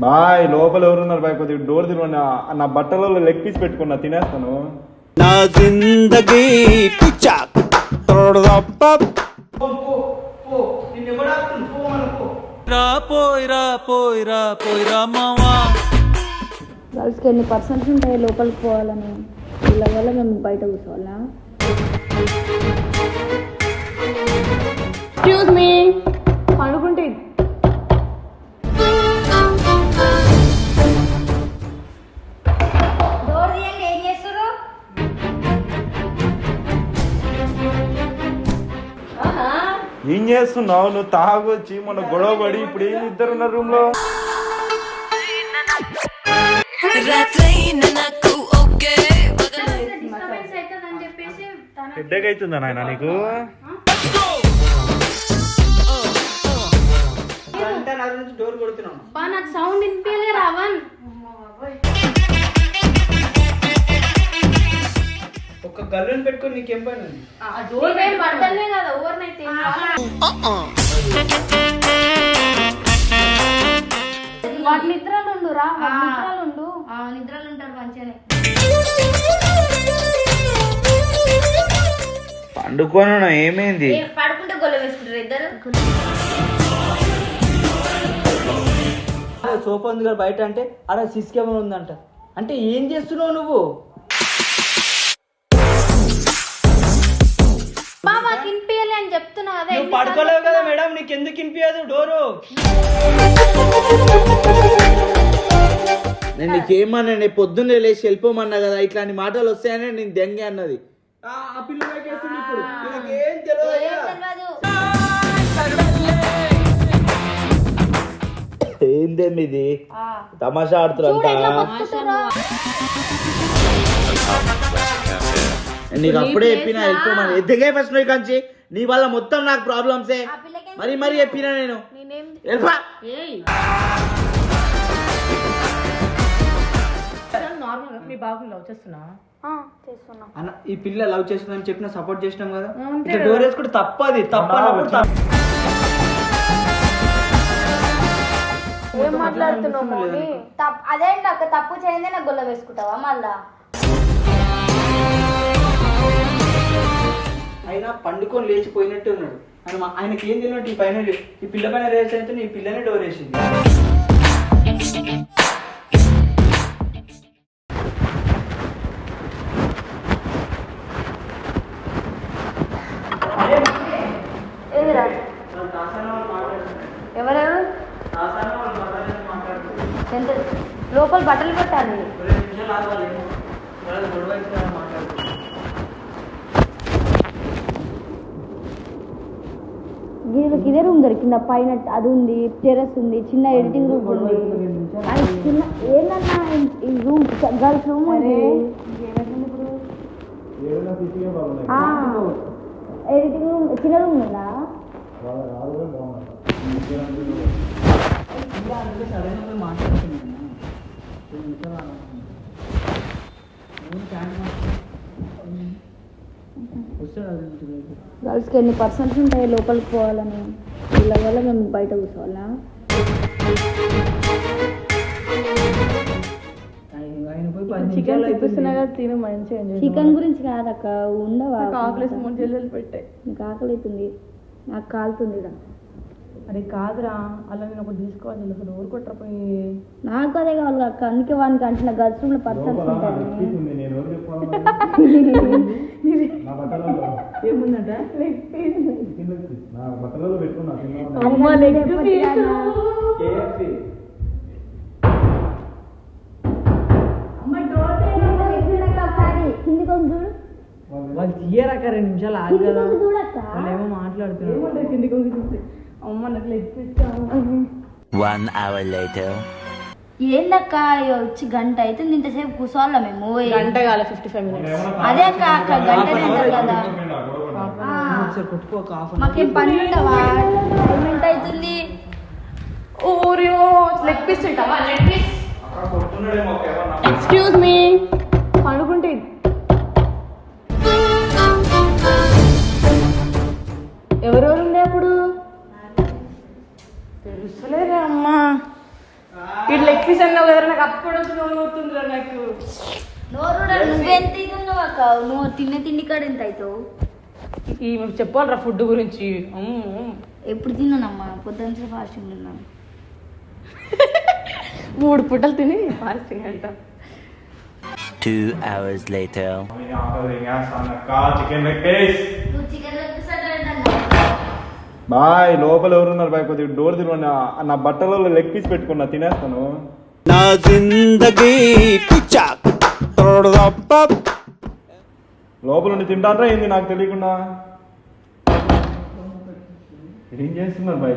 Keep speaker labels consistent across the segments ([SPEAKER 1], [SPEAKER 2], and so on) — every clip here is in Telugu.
[SPEAKER 1] బాయ్ లోపల ఎవరున్నారు బాయ్? కొద్దిగా డోర్ తిరగండి. ఆ- నా బట్టలలో లెగ్ పీస్ పెట్టుకున్నా తినేస్తాను.
[SPEAKER 2] నా జిందగీ పిచ్చా.
[SPEAKER 3] గర్ల్స్కి ఎన్ని పర్సెంట్స్ ఉంటాయి లోపలికి పోవాలని. వీళ్ళ వల్ల మేము బయట కూర్చోవాలా? ఎక్స్క్యూజ్ మీ పడుకుంటే
[SPEAKER 1] చేస్తున్నావు? నువ్వు తాగొచ్చి మన గొడవ పడి ఇప్పుడు ఏం ఇద్దరు ఉన్నారు రూమ్లో
[SPEAKER 4] రాత్రైనా నాకు? ఓకే
[SPEAKER 3] డిస్టర్బెన్స్ అవుతుందని చెప్పేసి తన
[SPEAKER 1] హెడ్డేక్ అవుతుందా నాయన నీకు
[SPEAKER 3] బా నాకు సౌండ్ వినిపించలే రావన్
[SPEAKER 5] గల్లుని పెట్టుకొని నీకేం పని ఉంది?
[SPEAKER 3] డోర్ ఏం పడతలే కదా ఓవర్నైతే వాటి నిద్రలు ఉండు రా వాటి నిద్రలు ఉండు
[SPEAKER 6] నిద్రలు ఉంటారు మంచిగానే.
[SPEAKER 5] పండుకొని ఏమైంది?
[SPEAKER 6] పడుకుంటే గొల్ల వేసుకుంటారు ఇద్దరు?
[SPEAKER 5] సోఫా ఉంది కదా బయట అంటే అలా సిసి కెమెరా ఉందంట. అంటే ఏం చేస్తున్నావు నువ్వు?
[SPEAKER 3] చెప్తున్నా అదే
[SPEAKER 5] నువ్వు పడుకోలేవు కదా మేడం నీకు ఎందుకు వినిపించదు డోరు?
[SPEAKER 7] నేను నీకేమన్నా నేను పొద్దున్నే లేచి వెళ్ళిపోమన్నా కదా ఇట్లాంటి మాటలు వస్తాయని నేను దెంగే అన్నది.
[SPEAKER 5] ఆ పిల్ల పైకేస్తుంది ఇప్పుడు. వీళ్ళకేం తెలియదు అయ్యా.
[SPEAKER 7] ఏందేమి ఇది తమాషా ఆడుతురంతా నీకు అప్పుడే చెప్పినా వెళ్ళిపోమని. ఎద్దగే ఫస్ట్ నువ్వు కంచి? నీ వల్ల మొత్తం నాకు ప్రాబ్లమ్సే మరి మరి చెప్పినా నేను. వెళ్ళిపో.
[SPEAKER 3] ఆ, చేస్తున్నా.
[SPEAKER 5] అన్న ఈ పిల్ల లవ్ చేస్తుందని చెప్పిన సపోర్ట్ చేసినాం కదా? ఇట్లా డోర్ వేసుకుంటే తప్పది తప్ప.
[SPEAKER 3] ఏం మాట్లాడుతున్నావు మౌని?
[SPEAKER 6] తప్పు అదే నాకు తప్పు చేయండి నాకు గొల్ల వేసుకుంటావా మళ్ళా?
[SPEAKER 5] అయినా పండుకొని లేచిపోయినట్టు ఉన్నాడు. ఆయన ఆయనకి ఏం తెలియనట్టు ఈ పైన ఈ పిల్ల పైన రేస్ అయితే నీ పిల్లనే డోర్ వేసింది
[SPEAKER 3] ఏదిరా ఎవరెవరు ఎంత లోపల బట్టలు పెట్టాలి వీళ్ళకి ఇదే రూమ్ దొరికింది పైన అది ఉంది టెర్రస్ ఉంది చిన్న ఎడిటింగ్ రూమ్ ఉంది అది చిన్న ఏందన్నా ఈ- రూమ్ గర్ల్స్ రూమ్ ఉంది ఆ, ఎడిటింగ్ రూమ్ చిన్న రూమ్ ఉందా గర్ల్స్కి ఎన్ని పర్సెంట్స్ ఉంటాయి లోపలికి పోవాలని? వీళ్ళ వల్ల మేము బయట కూర్చోవాలా?
[SPEAKER 5] పోయి పది నిమిషాలు అవుతుంది.
[SPEAKER 3] చికెన్ గురించి కాదక్క ఉండవా?
[SPEAKER 8] మూడు జల్లెలు పెట్టాయి.
[SPEAKER 3] నీకు ఆకలి అవుతుంది నాకు కాలుతుంది ఈడ.
[SPEAKER 8] అరే కాదురా అలా నేను ఒకటి తీసుకోవాలి అసలు ఊరు కొట్టకపోయి
[SPEAKER 3] నాకు అదే కావాలి అక్క అందుకే వానికి అంటున్న గర్ల్స్ రూమ్లో పర్సన్స్ ఉంటాయి
[SPEAKER 1] నేను ఎవరు చెప్పాలి నా బట్టలలో.
[SPEAKER 8] ఏముందంట? అమ్మ లెగ్
[SPEAKER 5] వాళ్ళు తీయరాక రెండు నిమిషాలు ఆగి కదా. వాళ్ళు ఏమో మాట్లాడుతున్నారు.
[SPEAKER 8] కిందికి వంగి చూస్తే. అమ్మ నాకు లెగ్
[SPEAKER 2] వన్ అవర్ లేటర్
[SPEAKER 6] ఏందక్క ఇగ వచ్చి గంట అయితే ఇంతసేపు కూర్చోవాలా మేము?
[SPEAKER 8] గంట కాల ఫిఫ్టీ ఫైవ్ మినిట్స్
[SPEAKER 6] అదే అక్క అక్క గంటనే అంటారు కదా.
[SPEAKER 5] హాఫ్
[SPEAKER 6] మాకేం పని ఉండవా? టైం ఎంత అవుతుంది.
[SPEAKER 8] ఓరియో లెగ్ పీస్ తింటావా? లెగ్. ఎక్స్క్యూజ్ మీ పడుకుంటే. ఎవరెవరు? అమ్మా. ఇట్లా పీస్ అన్నావు కదా నాకు అప్పుడు నోరు ఊరుతుందిరా నాకు.
[SPEAKER 6] నోరు నువ్వెంత అక్క? నువ్వు తిన్న తిండి కాడ ఎంత అవుతావు?
[SPEAKER 8] ఈ చెప్పాలరా ఫుడ్ గురించి.
[SPEAKER 6] ఎప్పుడు తిన్నానమ్మా? పొద్దున్న ఫాస్టింగ్ ఉన్నాను.
[SPEAKER 8] మూడు పుట్టలు తిని ఫాస్టింగ్ అంట.
[SPEAKER 2] Two hours later.
[SPEAKER 1] Chicken leg piece.
[SPEAKER 6] Chicken
[SPEAKER 1] boy లోపల ఎవరున్నారు బాయ్? కొద్దిగా డోర్ తిరగండి. ఆ- నా బట్టలలో లెగ్ పీస్ పెట్టుకున్నా తినేస్తాను.
[SPEAKER 2] నా జిందగీ
[SPEAKER 1] లోపల ఉండి తింటానరా ఏంది నాకు తెలియకుండా? ఏం చేస్తున్నారు బాయ్?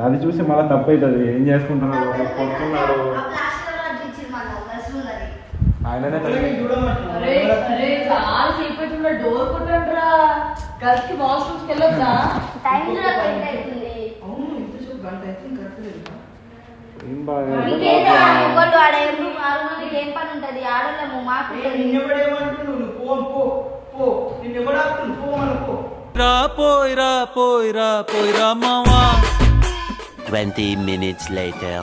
[SPEAKER 6] అది
[SPEAKER 1] చూసి మళ్ళీ తప్పు అవుతుంది ఏం చేసుకుంటున్నారు? కొడుతున్నారు. ఆయననే తెలియదు.
[SPEAKER 8] అరే అరే చాలా సేపు అవుతుందా డోర్ కొట్టండిరా. గర్ల్స్కి వాష్రూమ్స్ వెళ్ళొద్దా
[SPEAKER 6] టైం కూడా పెళ్ళి అవుతుంది.
[SPEAKER 5] అవును ఇంతసేపు గంట అయితే కరెక్ట్ తెలుసా
[SPEAKER 1] ఏం బాగా
[SPEAKER 6] మీకేంటి ఆ మొగోళ్ళు ఆడ ఏం ఆరు మందికి ఏం పని ఉంటది? ఆడలేము మాకు ఉంటది.
[SPEAKER 5] నిన్నెవడేమంటుండు నువ్వు పో పో పో. నిన్నెవడు ఆపుతుండు పో మనం పో.
[SPEAKER 2] రా పోయిరా పోయిరా పోయిరా మావా. Twenty minutes later.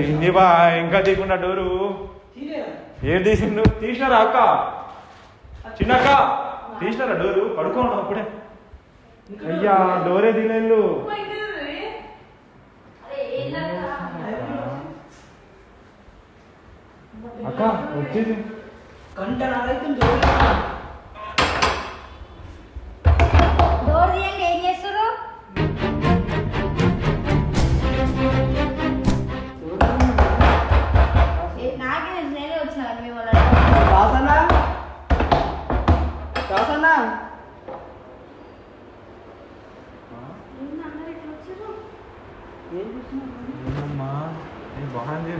[SPEAKER 1] ఏంది బా ఇంకా తీయకుండా డోరు? ఏం తీసిండు? తీసినారా అక్క? చిన్నక్క? తీసినారా డోరు? పడుకోండి అప్పుడే అయ్యా డోరే తీనేళ్ళు అక్క వచ్చేసి.
[SPEAKER 5] గంట
[SPEAKER 6] డోర్ తీయండి.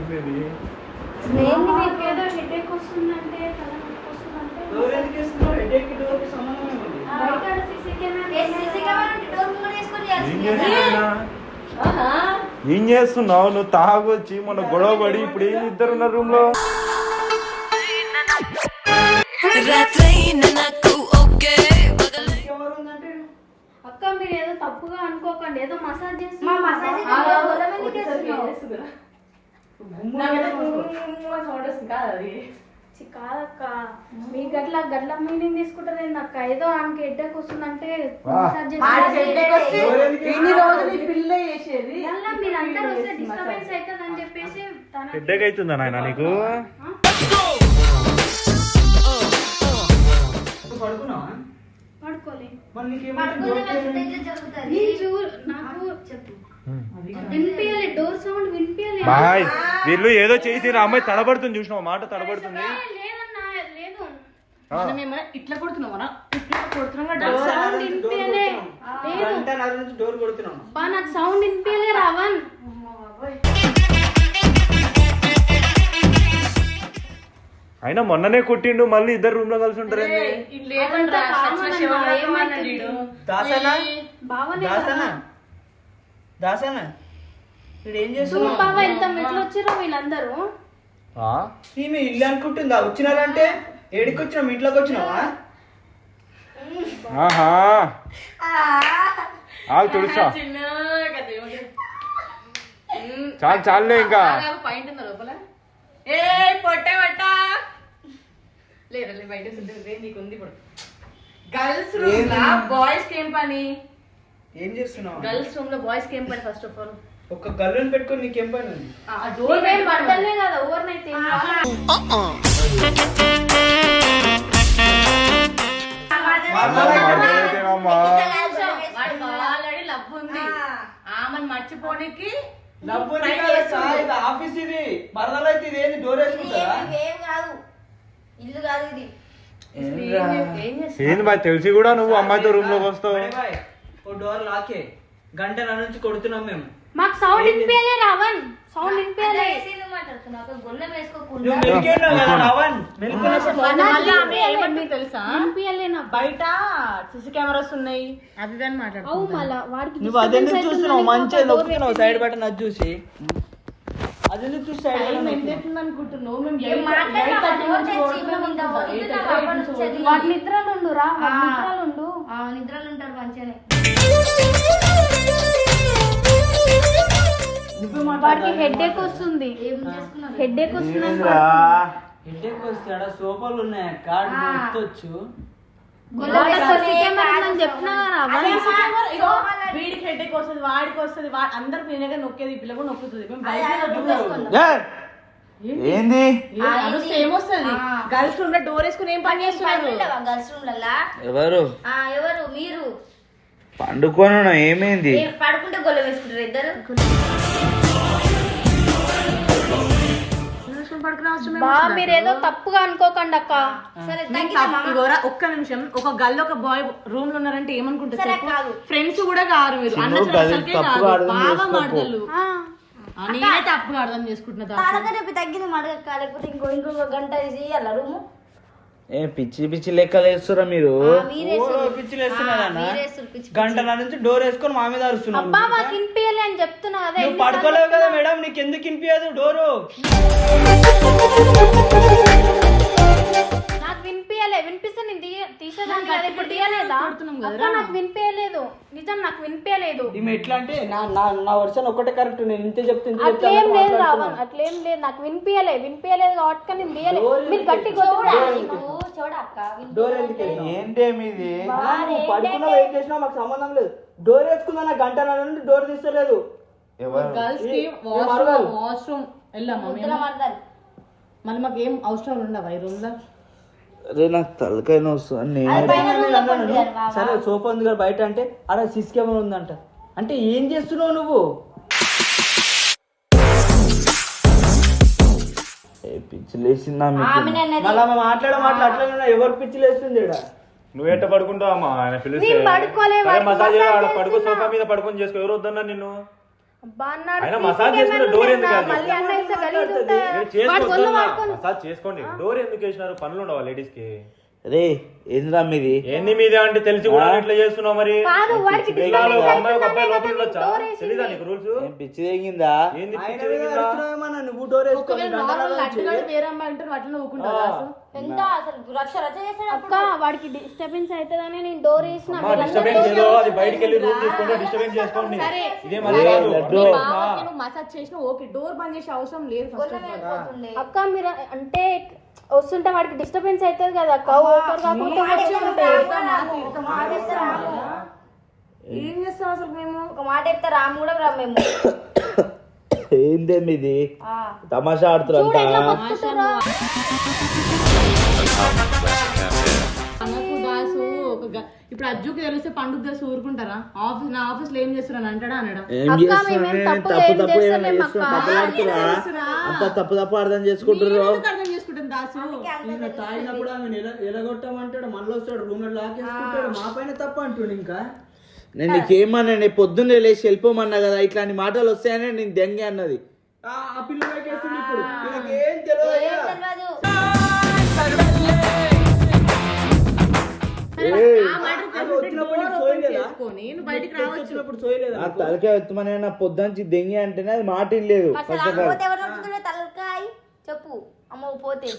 [SPEAKER 6] వేసుకొని
[SPEAKER 1] ఏం చేస్తున్నావు? నువ్వు తాగొచ్చి మన గొడవ పడి ఇప్పుడు ఏం ఇద్దరు ఉన్నారు
[SPEAKER 5] రూమ్లో
[SPEAKER 8] అక్క మీరు ఏదో తప్పుగా అనుకోకండి ఏదో మసాజ్ నాకైతే
[SPEAKER 5] మీద
[SPEAKER 8] గుమ్మ sound వస్తుంది కాదు అది. చి, కాదక్క. మీ గట్ల గట్ల మీనింగ్ తీసుకుంటారు అక్క? ఏదో ఆమెకి హెడ్డేక్ వస్తుందంటే
[SPEAKER 5] వేస్తున్నావు?
[SPEAKER 8] రోజులు ఈ పిల్ల చేసేది? మళ్ళీ మీరందరూ వస్తే డిస్టర్బెన్స్ అవుతుంది అని చెప్పేసి తన
[SPEAKER 1] హెడ్డేక్ అవుతుందా నాయన నీకు?
[SPEAKER 5] నువ్వు పడుకున్నావా?
[SPEAKER 8] పడుకోలే. నీ నాకు చెప్పు.
[SPEAKER 1] బాయ్ వీళ్ళు ఏదో చేసి అమ్మాయి తడబడుతుంది చూసినావు? మాట తడబడుతుంది.
[SPEAKER 8] ఇట్లా ఇట్లా కొడుతున్నాం డోర్ సౌండ్ నాకు వినిపించలే రావన్
[SPEAKER 1] అయినా మొన్ననే కొట్టిండు మళ్ళీ ఇద్దరు రూమ్లో కలిసి
[SPEAKER 5] దాసనా?
[SPEAKER 8] బావనే
[SPEAKER 5] దాసనా దాసనా ఇప్పుడు ఏం చేస్తున్నావు
[SPEAKER 8] బావ ఎంత మెట్లు వచ్చిరో వీళ్ళందరూ?
[SPEAKER 1] ఆ?
[SPEAKER 5] ఈమె ఇల్లు అనుకుంటుందా? వచ్చినారంటే ఏడికి వచ్చినావు ఇంట్లోకి వచ్చినావా
[SPEAKER 1] ఆహా ఆగు తుడుస్తా చాలు చాలులే ఇంకా.
[SPEAKER 8] పాయింట్ ఉందా లోపల? ఏ పొట్ట పట్ట. లేదా బయట నీకు ఉంది ఇప్పుడు. గర్ల్స్ రూమ్ బాయ్స్కి ఏం పని?
[SPEAKER 5] ఏం చేస్తున్నావు?
[SPEAKER 8] గర్ల్స్ రూమ్లో బాయ్స్కి ఏం పని ఫస్ట్ ఆఫ్ ఆల్?
[SPEAKER 5] ఒక గల్లుని పెట్టుకొని నీకేం పని ఉంది?
[SPEAKER 8] ఆ డోర్ ఏం పడతలే కదా ఓవర్నైతే. ఆల్రెడీ లవ్ ఉంది ఆమెను మర్చిపోనికి
[SPEAKER 5] ఇది ఆఫీస్ ఇది. మరదలు అయితే ఇది ఏంది? డోర్ వేసుకుంటారా?
[SPEAKER 6] ఏం కాదు. ఇల్లు కాదు ఇది.
[SPEAKER 1] ఏంది బాయ్ తెలిసి కూడా నువ్వు అమ్మాయితో రూమ్లోకి వస్తావు
[SPEAKER 5] ఓ డోర్ లాకే గంట నా నుంచి కొడుతున్నాం మేము.
[SPEAKER 8] మాకు సౌండ్ వినిపించలే రావన్ సౌండ్ వినిపించలే.
[SPEAKER 5] నువ్వు మెలికేనావు కదా
[SPEAKER 8] మళ్ళీ ఆమె ఏమంటుంది తెలుసా? వినిపించలే నా బయట సిసి కెమెరాస్ ఉన్నాయి. అది దాన్ని మళ్ళా వాడికి
[SPEAKER 5] నువ్వు అదెందుకు చూస్తున్నావు? మంచిగా నొక్కుతున్నావు సైడ్ బటన్ అది చూసి. అదెందుకు చూసి సైడ్ బటన్
[SPEAKER 8] ఎంత ఎట్లుంది అనుకుంటున్నావు? మేము
[SPEAKER 6] ఏం
[SPEAKER 8] eight-
[SPEAKER 6] మాట్లాడినా
[SPEAKER 8] eight thirty
[SPEAKER 6] నోట్
[SPEAKER 8] నుంచి
[SPEAKER 6] చేసి
[SPEAKER 8] రోడ్ల మీద
[SPEAKER 6] ఇంత
[SPEAKER 8] ఉంటాం.
[SPEAKER 6] వదిలితే
[SPEAKER 8] Eight
[SPEAKER 6] నా
[SPEAKER 8] thirty
[SPEAKER 6] అప్పటి
[SPEAKER 8] నుంచి
[SPEAKER 6] నుంచి
[SPEAKER 8] రోడ్ల మీద.
[SPEAKER 6] వాడి
[SPEAKER 8] నిద్రలు ఉండు రా. వాడి నిద్రలు ఉండు.
[SPEAKER 6] ఆ, నిద్రలు ఉంటారు మంచిగానే.
[SPEAKER 3] వాడికి హెడ్ ఏక్ వస్తుంది హెడ్ ఏక్ వస్తుంది
[SPEAKER 7] ఏంద్రా?
[SPEAKER 5] ఇంటికి వస్తే ఆడ సోఫాలు ఉన్నాయి? కార్డు
[SPEAKER 8] ఇగో, వీడికి హెడ్ఏక్ వస్తుంది వాడికి వస్తుంది అందరు నేనే నొక్కేది పిల్ల కూడా నొక్కుతుంది. మేము బయట!
[SPEAKER 7] ఏంది?
[SPEAKER 8] వస్తుంది గర్ల్స్ రూమ్లో డోర్ వేసుకుని ఏం పని చేస్తున్నారు?
[SPEAKER 6] గర్ల్స్ రూమ్ లల్లా?
[SPEAKER 7] ఎవరు?
[SPEAKER 6] ఆ, ఎవరు? మీరు?
[SPEAKER 7] పండుకొని ఏమైంది?
[SPEAKER 6] పడుకుంటే గొల్ల వేసుకుంటారు ఇద్దరు?
[SPEAKER 3] బా మీరేదో తప్పుగా అనుకోకండి అక్క.
[SPEAKER 6] సరే
[SPEAKER 8] ఒక్క నిమిషం. ఒక గల్ ఒక బాయ్ రూమ్లో ఉన్నారంటే ఏమనుకుంటారు
[SPEAKER 6] సరే,
[SPEAKER 8] చెప్పు?
[SPEAKER 6] కాదు.
[SPEAKER 8] ఫ్రెండ్స్ కూడా కారు మీరు అన్న
[SPEAKER 7] చిన్న గది
[SPEAKER 8] అసలుకే
[SPEAKER 7] తప్పుగా
[SPEAKER 8] కాదు.
[SPEAKER 7] అర్థం
[SPEAKER 8] బాగా
[SPEAKER 7] చేసుకోకు.
[SPEAKER 8] మాటలు.
[SPEAKER 3] ఆ,
[SPEAKER 8] ఆ, నేనే తప్పుగా అర్థం చేసుకుంటున్నా.
[SPEAKER 6] తాడక రేపు తగ్గింది మడగక్క లేకపోతే ఇంకో ఇంకొక గంట చేయాల రూము.
[SPEAKER 7] ఏ పిచ్చి పిచ్చి లెక్కలు వేస్తురా మీరు?
[SPEAKER 5] పిచ్చిలు
[SPEAKER 6] పిచ్చి
[SPEAKER 5] గంటల నుంచి డోర్ వేసుకొని మా మీద అరుస్తున్నావు
[SPEAKER 3] అని చెప్తున్నా కదా
[SPEAKER 5] నువ్వు పడుకోలేవు కదా మేడం నీకు ఎందుకు వినిపించదు డోరు?
[SPEAKER 3] నాకు వినిపించలే వినిపిస్తే నేను తీసేదాన్ని ఇప్పుడు తీయలేదా? అక్క నాకు వినిపించలేదు నిజం నాకు వినిపించలేదు.
[SPEAKER 5] ఈమె ఎట్లా అంటే నా నా నా వర్షన్ ఒక్కటే కరెక్ట్ నేను ఇంతే చెప్తే ఇంతే చెప్తే
[SPEAKER 3] అట్లేం లేదు రావణ్. అట్లేం లేదు నాకు వినిపించలే వినిపించలేదు కాబట్టి నేను తీయలేదు మీరు గట్టి
[SPEAKER 6] చూడా నీకు చూడక్క
[SPEAKER 5] డోర్ ఎందుకు వేసినావు?
[SPEAKER 7] ఏంటే మీది
[SPEAKER 5] ఆ, నువ్వు పడుకున్నావు ఏం చేసినా మాకు సంబంధం లేదు. డోర్ వేసుకున్నా నా గంట నుండి డోర్ తీస్తలేదు.
[SPEAKER 8] వాష్రూమ్ వెళ్ళామా మళ్ళీ మాకు ఏం అవసరాలు ఉండవా ఈ రూమ్లో?
[SPEAKER 7] అరే నాకు తలకాయ వస్తుంది నేను
[SPEAKER 5] సరే సోఫా ఉంది కదా బయట అంటే అరే సిసి కెమెరా ఉందంట. అంటే ఏం చేస్తున్నావు నువ్వు?
[SPEAKER 7] ఏ పిచ్చి లేచిందా
[SPEAKER 5] మళ్ళా మాట్లాడే మాటలు అట్లనే ఉన్నాయి. ఎవరు పిచ్చి లేస్తుంది ఈడ?
[SPEAKER 1] నువ్వు ఎట్ట పడుకుంటావు అమ్మా ఆయన పిలిస్తే పడుకో. సోఫా మీద పడుకొని చేసుకో. ఎవరు వద్దన్నా నిన్ను? చేసుకోండి. డోర్ ఎందుకు వేసినారు? పనులు ఉండవా లేడీస్కి
[SPEAKER 7] రే ఏంద్రా మీది?
[SPEAKER 1] ఎన్ని మీదే అంటే తెలిసి కూడా ఇట్లా చేస్తున్నావు మరి?
[SPEAKER 3] కాదు వాడికి disturbance
[SPEAKER 1] అమ్మాయి ఒక అబ్బాయి లోపల ఉండొచ్చా
[SPEAKER 3] డోర్ వేసింది.
[SPEAKER 1] తెలీదా నీకు రూల్స్?
[SPEAKER 7] ఏం పిచ్చి తెగిందా?
[SPEAKER 1] ఏంది
[SPEAKER 5] ఆయన
[SPEAKER 1] పిచ్చి
[SPEAKER 5] మీద
[SPEAKER 1] తెగిందా?
[SPEAKER 5] అరుస్తున్నావేమన్నా? నువ్వు డోర్ వేసుకొని
[SPEAKER 8] ఒకవేళ
[SPEAKER 5] గంటల
[SPEAKER 8] నార్మల్
[SPEAKER 5] నుంచి.
[SPEAKER 8] అట్టుగాడు వేరే అమ్మాయి ఉంటారు అట్లా ఊకుంటారు దాసు?
[SPEAKER 6] ఎంత అసలు రచ్చ రచ్చ చేసాడు
[SPEAKER 3] అక్క వాడికి డిస్టర్బెన్స్ అవుతుందని నేను డోర్ వేసిన.
[SPEAKER 1] అమ్మా డిస్టర్బెన్స్ ఏదో అది బయటికి వెళ్ళి రూమ్ తీసుకుంటే డిస్టర్బెన్స్ చేసుకోండి. ఇదే మరి కాదు
[SPEAKER 7] లడ్డు.
[SPEAKER 8] మీ బావకి నువ్వు మసాజ్ చేసినా ఓకే. డోర్ బంద్ చేసే అవసరం లేదు ఫస్ట్ ఆఫ్ ఆల్
[SPEAKER 3] అక్క మీరు అంటే వస్తుంటే వాడికి డిస్టర్బెన్స్ అవుతుంది కదా అక్క. ఓకర్ కాకుండా వచ్చి
[SPEAKER 8] ఏం చేస్తాం అసలు మేము?
[SPEAKER 6] ఒక మాట చెప్తే రాము కూడా రా మేము.
[SPEAKER 7] ఏందే మీది
[SPEAKER 6] ఆ.
[SPEAKER 7] తమాషా
[SPEAKER 8] గ- ఇప్పుడు అజ్జుకి తెలిస్తే పండుగ తెలిసి ఊరుకుంటారా? ఆఫీస్ నా ఆఫీస్లో ఏం చేస్తున్నాను అంటాడా అనడా
[SPEAKER 3] తప్పు
[SPEAKER 7] తప్పు అర్థం చేసుకుంటారు
[SPEAKER 8] చేసుకుంటాను దాసు
[SPEAKER 5] ఈయన తాగినప్పుడు ఆమె ఎల ఎలగొట్టామంటాడు మళ్ళీ వస్తాడు రూమ్ లాకేసుకుంటాడు మా పైన తప్ప అంటుండు ఇంకా?
[SPEAKER 7] నేను నీకేమన్నా నేను పొద్దున్నే లేచి వెళ్ళిపోమన్నా కదా ఇట్లాంటి మాటలు వస్తాయని నేను దెంగే అన్నది.
[SPEAKER 5] ఆ ఆ పిల్ల వేకేస్తుంది ఇప్పుడు. ఏం తెలియదు
[SPEAKER 7] తలకాయ ఎత్తుమని పొద్దుంచి దెంగి అంటేనే అది మాట లేదు
[SPEAKER 6] చెప్పు. అమ్మ పోతే.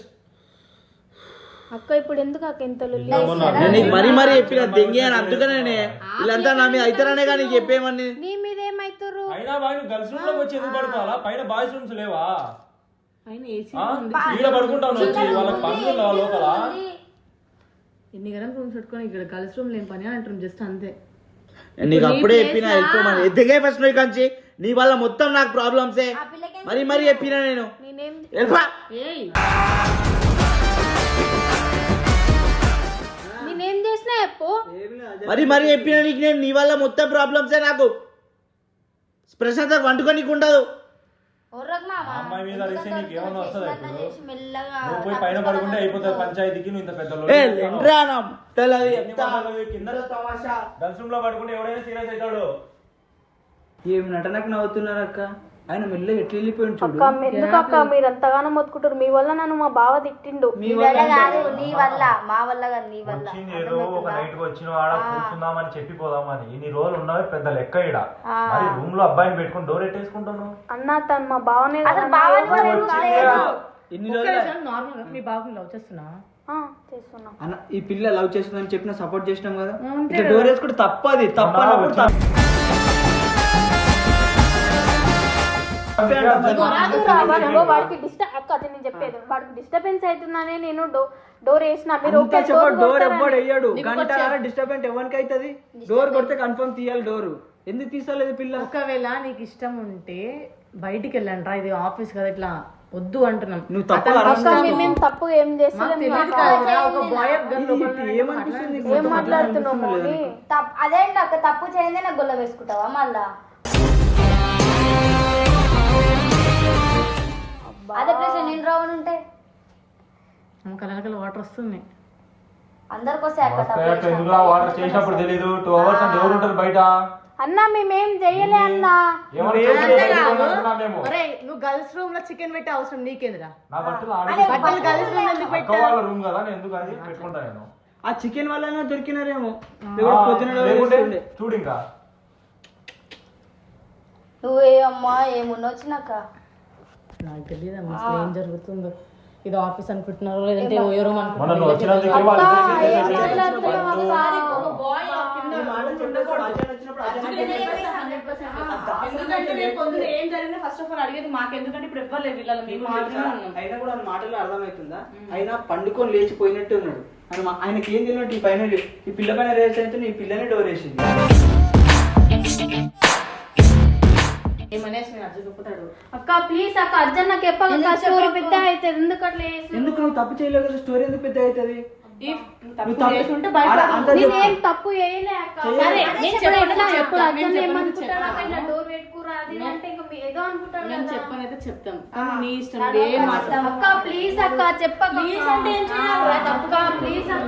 [SPEAKER 3] అక్క ఇప్పుడు ఎందుకు అక్క లొల్లి?
[SPEAKER 7] నేను నీకు మరీ మరీ చెప్పిన దెంగి అని అందుకనే వీళ్ళంతా నా మీద అవుతారనే కానీ నీకు చెప్పేమని
[SPEAKER 3] నీ మీద ఏమైతుర్రు?
[SPEAKER 1] అయినా బాయ్ గర్ల్స్ రూమ్లోకి వచ్చి ఎందుకు పడుకోవాలా? పైన బాయ్స్ రూమ్స్ లేవా?
[SPEAKER 8] పైన ఏసీ
[SPEAKER 1] ఆ? ఈడ పడుకుంటాను వచ్చి వాళ్ళకి పనులు ఉండవా లోపల?
[SPEAKER 8] ఎన్ని గరం రూమ్స్ పెట్టుకొని ఇక్కడ గర్ల్స్ రూమ్ లేని పని అంటారు జస్ట్ అంతే.
[SPEAKER 7] నీకు అప్పుడే చెప్పిన వెళ్ళిపోమని ఎద్దగే ఫస్ట్ నువ్వు కంచి నీ వల్ల మొత్తం నాకు ప్రాబ్లమ్సే మరీ మరీ చెప్పినా నేను.
[SPEAKER 3] చేసినా చెప్పు.
[SPEAKER 7] మరి మరి చెప్పిన నీకు నేను. నీ వల్ల మొత్తం ప్రాబ్లమ్సే నాకు. ప్రశాంత్ వండుకోనికి ఉండదు.
[SPEAKER 6] ఒర్రకు మామ
[SPEAKER 1] అమ్మాయి మీద అరిస్తే నీకు అయిపోతుంది పంచాయతీకి నువ్వు ఇంత పెద్ద కింద లో పడుకుంటే ఎవడైనా సీరియస్ అవుతాడు.
[SPEAKER 5] ఏం నటనకు నవ్వుతున్నారు అక్క ఆయన మెల్ల ఎట్లా వెళ్ళిపోయింది చూడు.
[SPEAKER 3] అక్క ఎందుకు అక్క మీరు ఎంతగానో మొత్తుకుంటారు? మీ వల్ల నన్ను మా బావ తిట్టిండు.
[SPEAKER 6] నీ వల్ల కాదు నీ వల్ల మా వల్ల కాదు నీ వల్ల.
[SPEAKER 1] వచ్చింది ఏదో ఒక నైట్కి వచ్చిన ఆడ కూర్చుందామని చెప్పి పోదామని ఇన్ని రోజులు ఉన్నవి పెద్ద లెక్క ఇడ మరి రూమ్లో అబ్బాయిని పెట్టుకుని డోర్ ఎట్టేసుకుంటాను
[SPEAKER 3] అన్న తను మా బావనే కదా.
[SPEAKER 6] అసలు బావని కూడా కాలేదు.
[SPEAKER 5] ఇన్ని రోజులు
[SPEAKER 8] నార్మల్ మీ బాబుని లవ్ చేస్తున్నా?
[SPEAKER 3] ఆ, చేస్తున్నా.
[SPEAKER 5] అన్న ఈ పిల్ల లవ్ చేస్తుందని చెప్పిన సపోర్ట్ చేసినాం కదా? ఇట్లా డోర్ వేసుకుంటే తప్పది తప్ప అన్నప్పుడు తప్ప.
[SPEAKER 3] వాడికి డిస్టర్బ్ అక్క అది నేను చెప్పేది. వాడికి డిస్టర్బెన్స్ అవుతుందనే నేను డోర్ వేసిన. మీరు ఓకే డోర్.
[SPEAKER 5] ఎవ్వడు వేయడు.
[SPEAKER 8] నీకు
[SPEAKER 5] గంట డిస్టర్బెంట్ ఎవరికి అవుతుంది డోర్ కొడితే కన్ఫర్మ్ తీయాలి డోర్ ఎందుకు తీసలేదు పిల్ల?
[SPEAKER 8] ఒకవేళ నీకు ఇష్టం ఉంటే బయటికి వెళ్ళండి రా ఇది ఆఫీస్ కదా ఇట్లా వద్దు అంటున్నాం.
[SPEAKER 5] నువ్వు
[SPEAKER 8] ఇష్టం.
[SPEAKER 3] మేము- తప్పు ఏం చేస్తలేము
[SPEAKER 8] తెలియదు
[SPEAKER 3] అక్క.
[SPEAKER 6] తప్పు అక్క తప్పు చేయండి నాకు గొల్ల వేసుకుంటావా మళ్ళా? అదే ప్లేస్ నేను రావని ఉంటే?
[SPEAKER 8] కలకల వాటర్ వస్తుంది.
[SPEAKER 6] అందరికి వస్తే అక్క తప్పు
[SPEAKER 1] వస్తాయి అట్లా ఎందుకురా వాటర్ చేసినప్పుడు తెలీదు. టూ అవర్స్ అంటే ఎవరు ఉంటారు బయట?
[SPEAKER 3] అన్న మేమేం అన్న.
[SPEAKER 1] ఏమన్నా
[SPEAKER 5] నువ్వేం
[SPEAKER 8] గర్ల్స్ రూమ్లో చికెన్ పెట్టే అవసరం నీకేందిరా
[SPEAKER 1] నా బట్టలు ఆడి
[SPEAKER 8] బట్టలు గర్ల్స్ రూమ్ ఎందుకు
[SPEAKER 1] అక్క వాళ్ళ రూమ్ కదా నేను ఎందుకు అది పెట్టుకుంటా నేను?
[SPEAKER 5] ఆ చికెన్ వల్ల దొరికినారేమో.
[SPEAKER 1] చూడు ఇంకా.
[SPEAKER 6] నువ్వు ఏ అమ్మా ఏమున్నొచ్చినాక
[SPEAKER 8] నాకు తెలియదు అసలు ఏం జరుగుతుందో. ఇది ఆఫీస్ అనుకుంటున్నారో లేదంటే
[SPEAKER 1] వాళ్ళు
[SPEAKER 5] అజయ్
[SPEAKER 8] ఎందుకంటే రేపు పొద్దున ఏం జరిగిందో ఫస్ట్ ఆఫ్ ఆల్ అడిగేది మాకు ఎందుకంటే ఇప్పుడు ఎవ్వరు లేదు వీళ్ళలో మేము
[SPEAKER 5] అయినా కూడా మాటల్లో అర్థమవుతుందా? అయినా పండుకొని లేచిపోయినట్టు ఉన్నాడు. ఆయనకి ఏం తెలియనట్టు ఈ పైన ఈ పిల్ల పైన రేస్ అయితే ఈ పిల్లనే డోర్ వేసింది.
[SPEAKER 3] అక్క ప్లీజ్ అక్క అర్జున్ నాకు చెప్పక స్టోరీ పెద్ద అయితే ఎందుకు అట్లా?
[SPEAKER 5] ఎందుకు నువ్వు తప్పు చేయలేవు కదా స్టోరీ ఎందుకు పెద్ద అవుతుంది.
[SPEAKER 3] నేనేం తప్పు చేయలే అక్క
[SPEAKER 5] చేయలేదు.
[SPEAKER 3] సరే
[SPEAKER 8] నేను
[SPEAKER 3] నేను
[SPEAKER 8] చెప్పను,
[SPEAKER 3] ఎట్లా
[SPEAKER 8] చెప్తా.
[SPEAKER 3] ఎప్పుడు
[SPEAKER 8] నేను
[SPEAKER 3] అర్జున్
[SPEAKER 8] చెప్పను,
[SPEAKER 3] ఏమనుకుంటాడా
[SPEAKER 8] చెప్తా.
[SPEAKER 3] ఇలా డోర్ పెట్టుకురా అది ఇది అంటే ఇంకా మీ- ఏదో అనుకుంటాడు
[SPEAKER 8] నేను
[SPEAKER 3] కదా.
[SPEAKER 8] చెప్పనైతే చెప్తాం కానీ నీ ఇష్టం ఏం మాట్లాడు
[SPEAKER 3] అక్క ప్లీజ్ అక్క చెప్పక ప్లీజ్ అంటే ఏం చేయాలి అక్క ప్లీజ్ అక్క